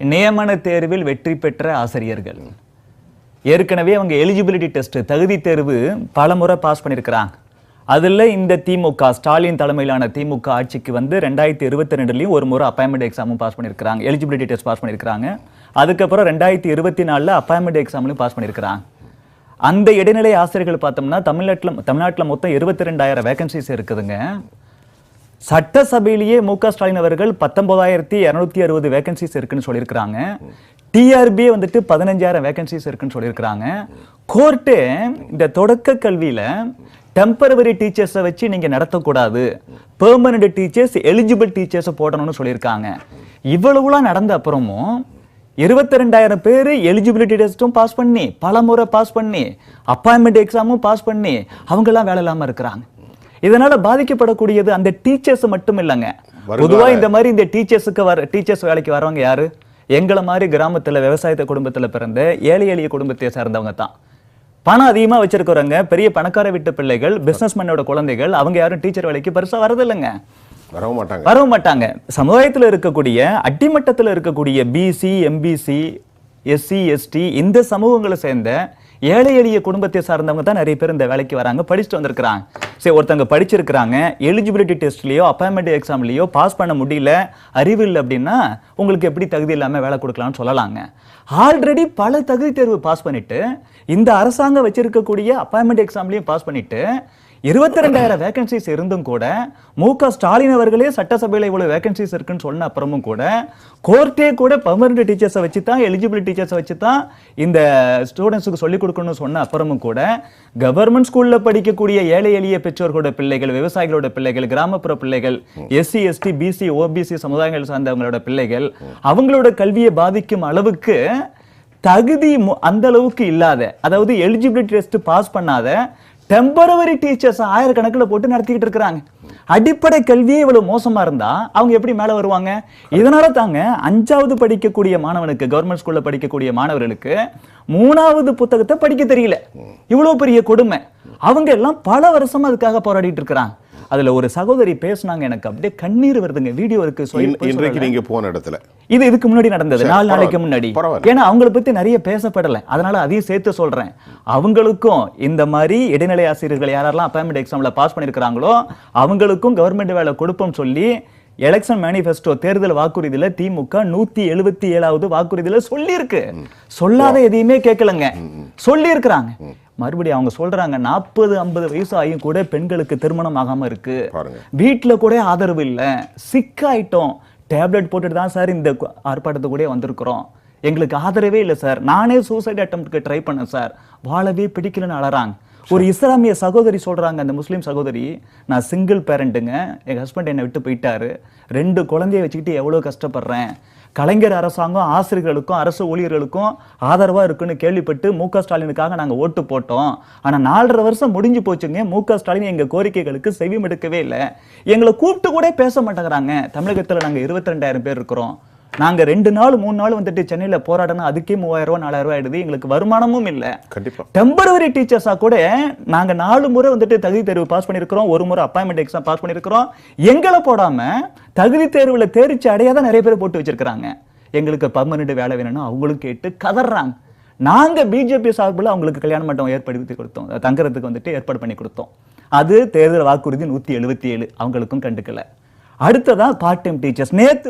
நியமன தேர்வில் வெற்றி பெற்ற ஆசிரியர்கள். ஏற்கனவே அவங்க எலிஜிபிலிட்டி டெஸ்ட் தகுதி தேர்வு பல முறை பாஸ் பண்ணியிருக்கிறாங்க அதில் இந்த திமுக ஸ்டாலின் தலைமையிலான திமுக ஆட்சிக்கு வந்து ரெண்டாயிரத்தி இருபத்தி ரெண்டுலேயும் ஒரு முறை அப்பாயின்மெண்ட் எக்ஸாமும் பாஸ் பண்ணியிருக்கிறாங்க எலிஜிபிலிட்டி டெஸ்ட் பாஸ் பண்ணியிருக்கிறாங்க அதுக்கப்புறம் ரெண்டாயிரத்தி இருபத்தி நாலில் அப்பாயின்மெண்ட் எக்ஸாம்லையும் பாஸ் பண்ணியிருக்கிறாங்க அந்த இடைநிலை ஆசிரியர்கள் பார்த்தோம்னா தமிழ்நாட்டில் தமிழ்நாட்டில் மொத்தம் இருபத்தி ரெண்டாயிரம் வேகன்சிஸ் இருக்குதுங்க. சட்டசபையிலேயே மு க ஸ்டாலின் அவர்கள் பத்தொன்பதாயிரத்தி இரநூத்தி அறுபது வேகன்சிஸ் இருக்குன்னு சொல்லியிருக்கிறாங்க. டிஆர்பி வந்துட்டு பதினஞ்சாயிரம் வேகன்சிஸ் இருக்குன்னு சொல்லியிருக்கிறாங்க. கோர்ட்டு இந்த தொடக்க கல்வியில் டெம்பரவரி டீச்சர்ஸை வச்சு நீங்கள் நடத்தக்கூடாது. பெர்மனண்ட் டீச்சர்ஸ் எலிஜிபிள் டீச்சர்ஸை போடணும்னு சொல்லியிருக்காங்க. இவ்வளவுலாம் நடந்த அப்புறமும் இருபத்தி ரெண்டாயிரம் பேர் எலிஜிபிலிட்டி டெஸ்ட்டும் பாஸ் பண்ணி பல முறை பாஸ் பண்ணி அப்பாயின்மெண்ட் எக்ஸாமும் பாஸ் பண்ணி அவங்கெல்லாம் வேலை இல்லாமல் இருக்கிறாங்க. இதனால பாதிக்கப்படக்கூடியது அந்த டீச்சர்ஸ் மட்டும் இல்லைங்க பொதுவா இந்த மாதிரி இந்த டீச்சர்ஸுக்கு வர டீச்சர்ஸ் வேலைக்கு வரவங்க யாரு? எங்களை மாதிரி கிராமத்துல விவசாயத்த குடும்பத்துல பிறந்த ஏழை எளிய குடும்பத்தை சார்ந்தவங்க தான். பணம் அதிகமா வச்சிருக்கிறவங்க பெரிய பணக்கார வீட்டு பிள்ளைகள் பிசினஸ் மேனோட குழந்தைகள் அவங்க யாரும் டீச்சர் வேலைக்கு பெருசா வரதில்லைங்க. வரவும் மாட்டாங்க. வரவும் மாட்டாங்க. சமுதாயத்துல இருக்கக்கூடிய அடிமட்டத்துல இருக்கக்கூடிய பிசி எம்பிசி எஸ்சி எஸ்டி இந்த சமூகங்களை சேர்ந்த ஏழை எளிய குடும்பத்தை சார்ந்தவங்க தான் நிறைய பேர் இந்த வேலைக்கு வராங்க படிச்சுட்டு வந்திருக்கிறாங்க. சரி ஒருத்தவங்க படிச்சிருக்கிறாங்க எலிஜிபிலிட்டி டெஸ்ட்லேயோ அப்பாயின்மெண்ட் எக்ஸாம்லேயோ பாஸ் பண்ண முடியல அறிவு இல்லை அப்படின்னா உங்களுக்கு எப்படி தகுதி இல்லாமல் வேலை கொடுக்கலாம்னு சொல்லலாங்க. ஆல்ரெடி பல தகுதி தேர்வு பாஸ் பண்ணிட்டு இந்த அரசாங்கம் வச்சிருக்கக்கூடிய அப்பாயின்மெண்ட் எக்ஸாம்லேயும் பாஸ் பண்ணிட்டு இருபத்தி ரெண்டாயிரம் வேகன்சிஸ் இருந்தும் கூட மு க ஸ்டாலின் அவர்களே சட்டசபையில் இவ்வளோ வேகன்சிஸ் இருக்குன்னு சொன்ன அப்புறமும் கூட கோர்ட்டே கூட பர்மனண்ட் டீச்சர்ஸை வச்சு தான் எலிஜிபிள் டீச்சர்ஸை வச்சு தான் இந்த ஸ்டூடெண்ட்ஸுக்கு சொல்லிக் கொடுக்கணும்னு சொன்ன அப்புறமும் கூட கவர்மெண்ட் ஸ்கூலில் படிக்கக்கூடிய ஏழை எளிய பெற்றோர்களோட பிள்ளைகள் விவசாயிகளோட பிள்ளைகள் கிராமப்புற பிள்ளைகள் எஸ்சி எஸ்டி பிசி ஓபிசி சமுதாயங்கள் சார்ந்தவங்களோட பிள்ளைகள் அவங்களோட கல்வியை பாதிக்கும் அளவுக்கு தகுதி மு- அந்த அளவுக்கு இல்லாத அதாவது எலிஜிபிலிட்டி டெஸ்ட் பாஸ் பண்ணாத டெம்பரவரி டீச்சர்ஸ் ஆயிரக்கணக்கில் போட்டு நடத்திக்கிட்டு இருக்கிறாங்க. அடிப்படை கல்வியே இவ்வளவு மோசமா இருந்தா அவங்க எப்படி மேல வருவாங்க? இதனால தாங்க அஞ்சாவது படிக்கக்கூடிய மாணவனுக்கு கவர்மெண்ட் ஸ்கூல்ல படிக்கக்கூடிய மாணவர்களுக்கு மூணாவது புத்தகத்தை படிக்க தெரியல. இவ்வளவு பெரிய கொடுமை. அவங்க எல்லாம் பல வருஷமா அதுக்காக போராடிட்டு இருக்கிறாங்க. அதுல ஒரு சகோதரி பேசுனாங்க எனக்கு. அப்படியே கண்ணீர் வருதுங்க. வீடியோ இருக்கு. இன்றைக்கு. நீங்க போன இடத்துல. இது இதுக்கு முன்னாடி நடந்தது. நாலு நாளைக்கு. முன்னாடி. ஏன்னா அவங்கள பத்தி நிறைய பேசப்படல. அதனால அதையும் சேர்த்து சொல்றேன். அவங்களுக்கும் இந்த மாதிரி இடைநிலை ஆசிரியர்கள் யாரெல்லாம் அப்பாயின்மெண்ட் எக்ஸாம்ல பாஸ் பண்ணிருக்காங்களோ அவங்களுக்கும் கவர்மெண்ட் வேலை கொடுப்போம் சொல்லி எலெக்ஷன் மேனிஃபெஸ்டோ தேர்தல் வாக்குறுதியில திமுக நூத்தி எழுபத்தி ஏழாவது வாக்குறுதியில சொல்லியிருக்கு. சொல்லாத எதையுமே கேட்கலங்க சொல்லி இருக்கிறாங்க மறுபடியும் அவங்க சொல்றாங்க நாற்பது ஐம்பது வயசு ஆகியும் கூட பெண்களுக்கு திருமணம் ஆகாம இருக்கு. வீட்ல கூட ஆதரவு இல்ல. சிக்காயிட்டோம் டேப்லெட் போட்டுட்டு தான் சார் இந்த ஆர்ப்பாட்டத்துக்கு கூட வந்திருக்கிறோம். எங்களுக்கு ஆதரவே இல்லை சார். நானே சூசைட் அட்டம்ப்ட்க்கு ட்ரை பண்ணேன் சார். வாழவே பிடிக்கலன்னு அழறாங்க ஒரு இஸ்லாமிய சகோதரி சொல்றாங்க அந்த முஸ்லீம் சகோதரி நான் சிங்கிள் பேரண்ட்டுங்க எங்க ஹஸ்பண்ட் என்னை விட்டு போயிட்டாரு. ரெண்டு குழந்தைய வச்சுக்கிட்டு எவ்வளவு கஷ்டப்படுறேன். கலைஞர் அரசாங்கம் ஆசிரியர்களுக்கும் அரசு ஊழியர்களுக்கும் ஆதரவாக இருக்குன்னு கேள்விப்பட்டு மு. க. ஸ்டாலினுக்காக நாங்கள் ஓட்டு போட்டோம். ஆனால் நாலரை வருஷம் முடிஞ்சு போச்சுங்க. மு. க. ஸ்டாலின் எங்கள் கோரிக்கைகளுக்கு செவிம் எடுக்கவே இல்லை. எங்களை கூப்பிட்டு கூட பேச மாட்டேங்கிறாங்க. தமிழகத்தில் நாங்கள் இருபத்தி ரெண்டாயிரம் பேர் இருக்கிறோம். நாங்க ரெண்டு நாள் மூணு நாள் வந்துட்டு சென்னையில போராடணும் அதுக்கே மூவாயிரம் ரூபாய் நாலாயிரம் ரூபாய் ஆயிடுது. எங்களுக்கு வருமானமும் இல்லை. கண்டிப்பா. டெம்பரவரி டீச்சர்ஸா கூட நாங்க நாலு முறை வந்துட்டு தகுதி தேர்வு பாஸ் பண்ணிருக்கிறோம் ஒரு முறை அப்பாயின்மெண்ட் எக்ஸாம் பாஸ் பண்ணிருக்கிறோம் எங்களை போடாம தகுதி தேர்வுல தேர்ச்சி அடையாத நிறைய பேர் போட்டு வச்சிருக்காங்க எங்களுக்கு பர்மனெண்ட் வேலை வேணும்னு அவங்களும் கேட்டு கதறாங்க. நாங்க பிஜேபி சார்பில் அவங்களுக்கு கல்யாண மண்டபம் ஏற்படுத்தி கொடுத்தோம். தங்குறதுக்கு வந்துட்டு ஏற்பாடு பண்ணி கொடுத்தோம். அது தேர்தல் வாக்குறுதி நூத்தி எழுபத்தி ஏழு. அவங்களுக்கும் கண்டுக்கல. அடுத்ததா பார்ட் டைம் டீச்சர்ஸ் நேத்து